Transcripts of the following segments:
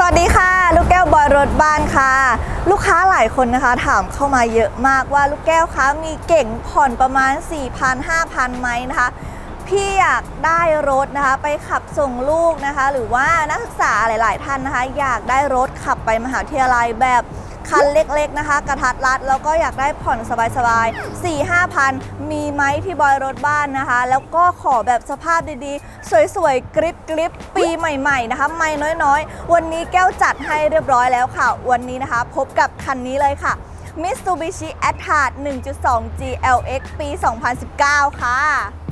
สวัสดีค่ะ ลูกแก้วบรถบ้านค่ะ ลูกค้าหลายคนนะคะ ถามเข้ามาเยอะมากว่าลูกแก้วคะมีเก่งผ่อนประมาณ 4,000 5,000ไหมนะคะ พี่อยากได้รถนะคะ ไปขับส่งลูกนะคะ หรือว่านักศึกษาหลาย ๆ ท่านนะคะ อยากได้รถขับไปมหาวิทยาลัยแบบ คันเล็กๆนะคะ กระทัดรัดแล้วก็อยากได้ผ่อนสบายๆ4 5พันมีไหมพี่บอยรถบ้านนะคะ แล้วก็ขอแบบสภาพดีๆ สวยๆ กริบกริบปีใหม่ๆนะคะ ไม่น้อยๆ วันนี้แก้วจัดให้เรียบร้อยแล้วค่ะ วันนี้นะคะ พบกับคันนี้เลยค่ะ Mitsubishi a t t a r 1.2 GLX ปี 2019 ค่ะ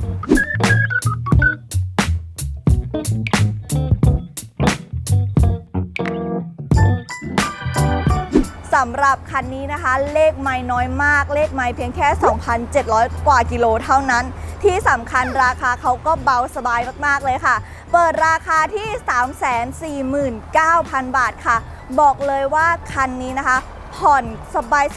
สำหรับคันนี้นะคะ เลขไม้น้อยมาก เลขไม่เพียงแค่ 2,700 กว่ากิโลเท่านั้น ที่สำคัญราคาเขาก็เบาสบายมากๆเลยค่ะ เปิดราคาที่ 349,000 บาทค่ะ บอกเลยว่าคันนี้นะคะ ผ่อน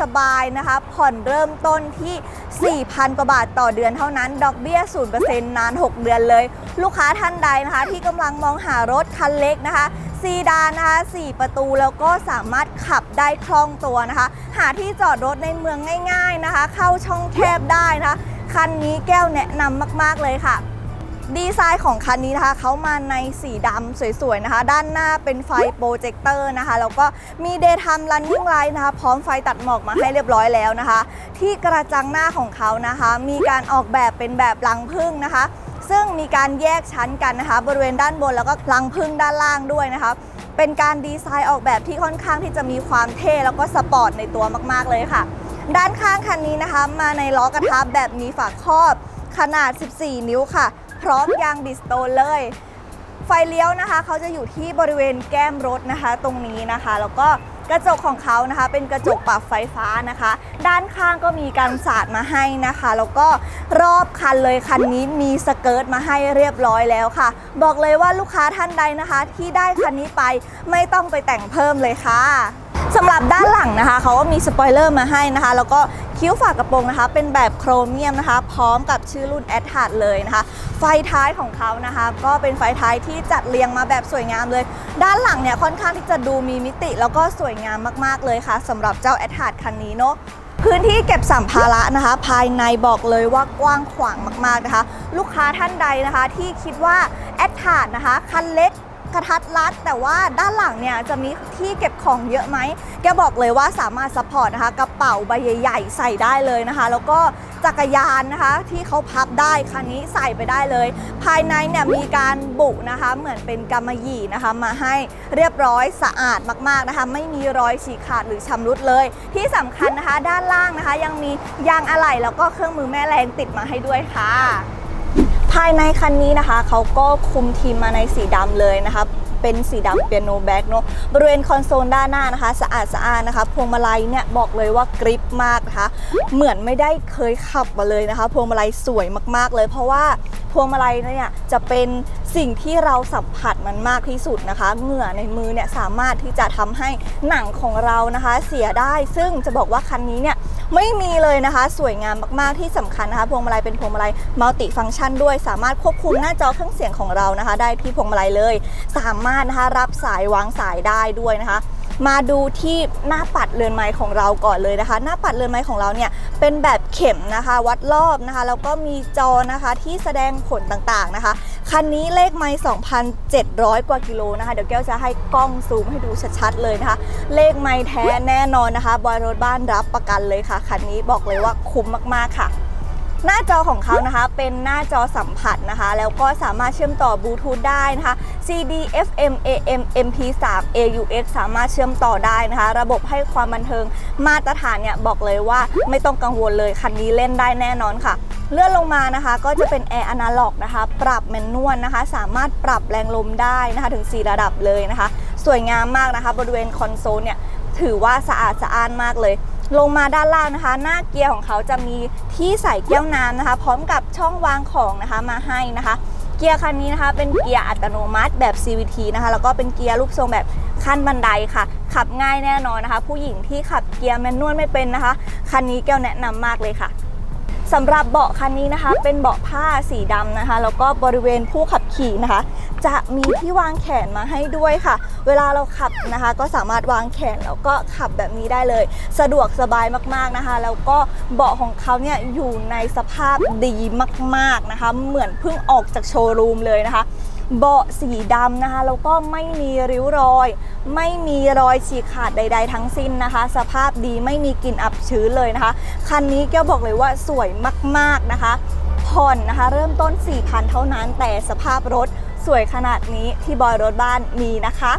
สบายๆนะคะ ผ่อนเริ่มต้นที่ 4,000 กว่าบาทต่อเดือนเท่านั้น ดอกเบี้ย 0%นาน 6 เดือนเลย ลูกค้าท่านใดนะคะ ที่กำลังมองหารถคันเล็กนะคะซีดานนะคะ 4 ประตูแล้วก็สามารถขับได้คล่องตัวนะคะ หาที่จอดรถในเมืองง่าย ๆนะคะ เข้าช่องแคบได้นะคะ คันนี้แก้วแนะนำมากๆเลยค่ะ ดีไซน์ของคันนี้นะคะเขามาในสีดำสวยๆนะคะ ด้านหน้าเป็นไฟโปรเจคเตอร์นะคะแล้วก็มี Daytime Running Light นะคะ พร้อมไฟตัดหมอกมาให้เรียบร้อยแล้วนะคะ ที่กระจังหน้าของเขานะคะ มีการออกแบบเป็นแบบรังพึ่งนะคะ ซึ่งมีการแยกชั้นกันนะคะ บริเวณด้านบนแล้วก็รังพึ่งด้านล่างด้วยนะคะเป็นการดีไซน์ออกแบบที่ค่อนข้างที่จะมีความเท่แล้วก็สปอร์ตในตัวมากๆเลยค่ะ ด้านข้างคันนี้นะคะ มาในล้อกระทะแบบมีฝาครอบขนาด 14 นิ้วค่ะ พร้อมยางดิสโตนเลย ไฟเลี้ยวนะคะเขาจะอยู่ที่บริเวณแก้มรถนะคะ ตรงนี้นะคะ แล้วก็กระจกของเขานะคะ เป็นกระจกปรับไฟฟ้านะคะ ด้านข้างก็มีการสาดมาให้นะคะ แล้วก็รอบคันเลยคันนี้มีสเกิร์ตมาให้เรียบร้อยแล้วค่ะ บอกเลยว่าลูกค้าท่านใดนะคะ ที่ได้คันนี้ไปไม่ต้องไปแต่งเพิ่มเลยค่ะ สำหรับด้านหลังนะคะเขาก็มีสปอยเลอร์มาให้นะคะ แล้วก็คิ้วฝากระโปรงนะคะ เป็นแบบโครเมียมนะคะ พร้อมกับชื่อรุ่นแอ t ท a ดเลยนะคะ ไฟท้ายของเขานะคะ ก็เป็นไฟท้ายที่จัดเรียงมาแบบสวยงามเลย ด้านหลังเนี่ยค่อนข้างที่จะดูมีมิติ แล้วก็สวยงามมากๆเลยค่ะสำหรับเจ้าแอ t ท a ดคันนี้เนาะพื้นที่เก็บสัมภาระนะคะ ภายในบอกเลยว่ากว้างขวางมากๆนะคะ ลูกค้าท่านใดนะคะ ที่คิดว่าแอดทาดนะคะคันเล็ก กระทัดรัด แต่ว่าด้านหลังเนี่ยจะมีที่เก็บของเยอะไหม แกบอกเลยว่าสามารถซัพพอร์ตนะคะกระเป๋าใบใหญ่ๆ ใส่ได้เลยนะคะ แล้วก็จักรยานนะคะที่เขาพับได้คันนี้ใส่ไปได้เลย ภายในเนี่ยมีการบุนะคะ เหมือนเป็นกำมะหยี่นะคะมาให้เรียบร้อยสะอาดมากๆนะคะ ไม่มีรอยฉีกขาดหรือชำรุดเลย ที่สำคัญนะคะด้านล่างนะคะ ยังมียางอะไหล่แล้วก็เครื่องมือแม่แรงติดมาให้ด้วยค่ะ ภายในคันนี้นะคะ เขาก็คุมทีมมาในสีดำเลยนะคะเป็นสีดำเปียโนแบ็กเนอะบริเวณคอนโซลด้านหน้านะคะ สะอาดสะอาดนะคะพวงมาลัยเนี่ยบอกเลยว่ากริปมากนะคะ เหมือนไม่ได้เคยขับมาเลยนะคะ พวงมาลัยสวยมากๆเลย เพราะว่าพวงมาลัยเนี่ยจะเป็นสิ่งที่เราสัมผัสมันมากที่สุดนะคะ เหงื่อในมือเนี่ยสามารถที่จะทำให้หนังของเรานะคะ เสียได้ซึ่งจะบอกว่าคันนี้เนี่ย ไม่มีเลยนะคะ สวยงามมากๆที่สำคัญนะคะพวงมาลัยเป็นพวงมาลัยมัลติฟังก์ชันด้วยสามารถควบคุมหน้าจอเครื่องเสียงของเรานะคะ ได้ที่พวงมาลัยเลย สามารถนะคะรับสายวางสายได้ด้วยนะคะ มาดูที่หน้าปัดเรือนไม้ของเราก่อนเลยนะคะ หน้าปัดเรือนไม้ของเราเนี่ยเป็นแบบเข็มนะคะ วัดรอบนะคะแล้วก็มีจอนะคะที่แสดงผลต่างๆนะคะคันนี้เลขไม้2,700 กว่ากิโลนะคะเดี๋ยวแก้วจะให้กล้องซูมให้ดูชัดๆเลยนะคะ เลขไม้แท้แน่นอนนะคะบอยรถบ้านรับประกันเลยค่ะคันนี้บอกเลยว่าคุ้มมากๆค่ะหน้าจอของเขานะคะเป็นหน้าจอสัมผัสนะคะ แล้วก็สามารถเชื่อมต่อบลูทูธได้นะคะ CD FM AM MP3 AUX สามารถเชื่อมต่อได้นะคะ ระบบให้ความบันเทิงมาตรฐานเนี่ยบอกเลยว่าไม่ต้องกังวลเลย คันนี้เล่นได้แน่นอนค่ะเลื่อนลงมานะคะก็จะเป็นแอร์อนาล็อกนะคะ ปรับแมนนวลนะคะ สามารถปรับแรงลมได้นะคะถึง 4 ระดับเลยนะคะ สวยงามมากนะคะ บริเวณคอนโซลเนี่ยถือว่าสะอาดสะอ้านมากเลย ลงมาด้านล่างนะคะ หน้าเกียร์ของเขาจะมีที่ใส่แก้วน้ำนะคะ พร้อมกับช่องวางของนะคะมาให้นะคะ เกียร์คันนี้นะคะ เป็นเกียร์อัตโนมัติแบบ CVT นะคะ แล้วก็เป็นเกียร์รูปทรงแบบขั้นบันไดค่ะ ขับง่ายแน่นอนนะคะ ผู้หญิงที่ขับเกียร์แมนนวลไม่เป็นนะคะ คันนี้แก้วแนะนำมากเลยค่ะ สำหรับเบาะคันนี้นะคะ เป็นเบาะผ้าสีดำนะคะ แล้วก็บริเวณผู้ขับขี่นะคะ จะมีที่วางแขนมาให้ด้วยค่ะ เวลาเราขับนะคะ ก็สามารถวางแขนแล้วก็ขับแบบนี้ได้เลย สะดวกสบายมากๆนะคะ แล้วก็เบาะของเขาเนี่ยอยู่ในสภาพดีมาก ๆนะคะ เหมือนเพิ่งออกจากโชว์รูมเลยนะคะ เบาะสีดำนะคะแล้วก็ไม่มีริ้วรอย ไม่มีรอยฉีกขาดใด ๆ ทั้งสิ้นนะคะ สภาพดีไม่มีกลิ่นอับชื้นเลยนะคะ คันนี้แก้วบอกเลยว่าสวยมากๆนะคะ ผ่อนนะคะ เริ่มต้น 4,000 เท่านั้น แต่สภาพรถสวยขนาดนี้ที่บอยรถบ้านมีนะคะ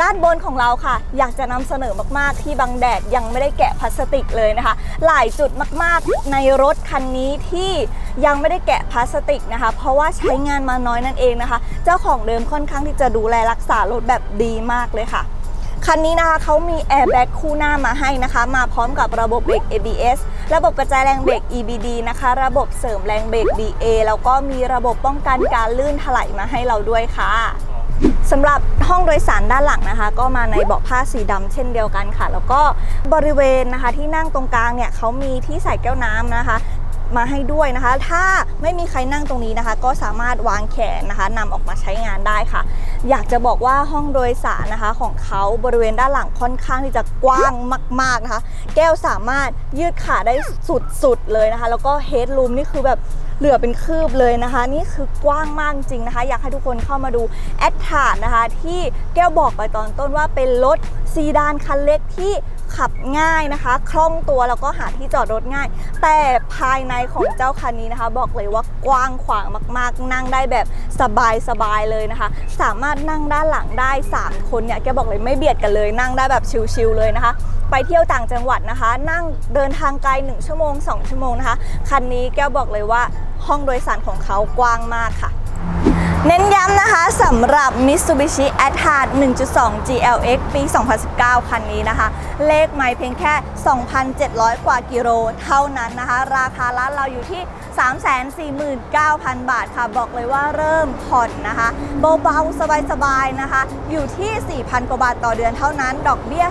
ด้านบนของเราค่ะ อยากจะนำเสนอมากๆ ที่บังแดดยังไม่ได้แกะพลาสติกเลยนะคะ หลายจุดมากๆในรถคันนี้ที่ยังไม่ได้แกะพลาสติกนะคะ เพราะว่าใช้งานมาน้อยนั่นเองนะคะ เจ้าของเดิมค่อนข้างที่จะดูแลรักษารถแบบดีมากเลยค่ะคันนี้นะคะเขามีแอร์แบ็กคู่หน้ามาให้นะคะ มาพร้อมกับระบบเบรก ABS ระบบกระจายแรงเบรก EBD นะคะ ระบบเสริมแรงเบรก DA แล้วก็มีระบบป้องกันการลื่นถลายมาให้เราด้วยค่ะ สำหรับห้องโดยสารด้านหลังนะคะ ก็มาในเบาะผ้าสีดำเช่นเดียวกันค่ะ แล้วก็บริเวณนะคะที่นั่งตรงกลางเนี่ยเขามีที่ใส่แก้วน้ำนะคะ มาให้ด้วยนะคะ ถ้าไม่มีใครนั่งตรงนี้นะคะ ก็สามารถวางแขนนะคะนำออกมาใช้งานได้ค่ะ อยากจะบอกว่าห้องโดยสารนะคะของเขาบริเวณด้านหลังค่อนข้างที่จะกว้างมาก ๆนะคะ แก้วสามารถยืดขาได้สุดๆเลยนะคะ แล้วก็เฮดรูมนี่คือแบบ เหลือเป็นคืบเลยนะคะ นี่คือกว้างมากจริงนะคะ อยากให้ทุกคนเข้ามาดูแอดทาร์นะคะ ที่แก้วบอกไปตอนต้นว่าเป็นรถซีดานคันเล็กที่ขับง่ายนะคะ คล่องตัวแล้วก็หาที่จอดรถง่าย แต่ภายในของเจ้าคันนี้นะคะ บอกเลยว่ากว้างขวางมาก ๆ นั่งได้แบบสบาย ๆ เลยนะคะ สามารถนั่งด้านหลังได้ 3 คนเนี่ยแกบอกเลยไม่เบียดกันเลย นั่งได้แบบชิลๆเลยนะคะ ไปเที่ยวต่างจังหวัดนะคะ นั่งเดินทางไกล 1 ชั่วโมง 2 ชั่วโมงนะคะ คันนี้แก้วบอกเลยว่าห้องโดยสารของเขากว้างมากค่ะ เน้นย้ำนะคะสำหรับ Mitsubishi a t t a r 1.2 GLX ปี 2019 คันนี้นะคะ เลขไม่เพียงแค่ 2,700 กว่ากิโลเท่านั้นนะคะ ราคาร้านเราอยู่ที่ 349,000 บาทค่ะ บอกเลยว่าเริ่มผ่อนนะคะ เบาๆ สบายๆ นะคะ อยู่ที่ 4,000 กว่าบาทต่อเดือนเท่านั้น ดอกเบี้ย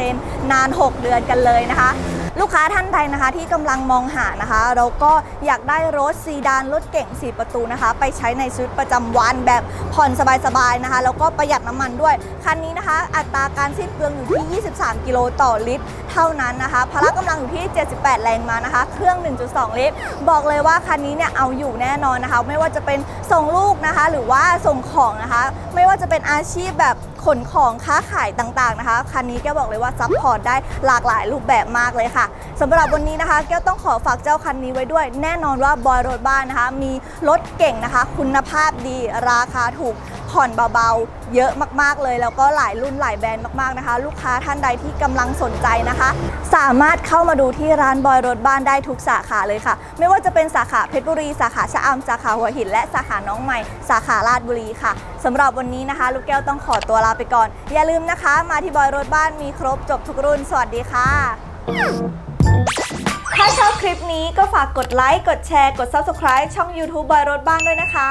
0%นาน 6 เดือนกันเลยนะคะ ลูกค้าท่านใดนะคะที่กำลังมองหานะคะ เราก็อยากได้รถซีดานรถเก่ง 4 ประตูนะคะ ไปใช้ในชีวิตประจำวันแบบผ่อนสบายๆนะคะ แล้วก็ประหยัดน้ำมันด้วย คันนี้นะคะ อัตราการสิ้นเปลืองอยู่ที่ 23 กิโลต่อลิตร เท่านั้นนะคะพละกำลังอยู่ที่ 78 แรงม้านะคะ เครื่อง 1.2 ลิตร บอกเลยว่าคันนี้เนี่ยเอาอยู่แน่นอนนะคะ ไม่ว่าจะเป็นส่งลูกนะคะ หรือว่าส่งของนะคะ ไม่ว่าจะเป็นอาชีพแบบ ขนของค้าขายต่างๆนะคะคันนี้แก้วบอกเลยว่าซัพพอร์ตได้หลากหลายรูปแบบมากเลยค่ะสำหรับวันนี้นะคะแก้วต้องขอฝากเจ้าคันนี้ไว้ด้วย แน่นอนว่าบอยรถบ้านนะคะ มีรถเก่งนะคะ คุณภาพดีราคาถูก ผ่อนเบาๆ เยอะมากๆเลย แล้วก็หลายรุ่นหลายแบรนด์มากๆนะคะ ลูกค้าท่านใดที่กำลังสนใจนะคะ สามารถเข้ามาดูที่ร้านบอยรถบ้านได้ทุกสาขาเลยค่ะ ไม่ว่าจะเป็นสาขาเพชรบุรี สาขาชะอำสาขาหัวหิน และสาขาน้องใหม่ สาขาราชบุรีค่ะสำหรับวันนี้นะคะ ลูกแก้วต้องขอตัวลาไปก่อน อย่าลืมนะคะ มาที่บอยรถบ้านมีครบจบทุกรุ่น สวัสดีค่ะ ถ้าชอบคลิปนี้ก็ฝากกดไลค์กดแชร์กด Subscribe ช่อง YouTube บอยรถบ้านด้วยนะคะ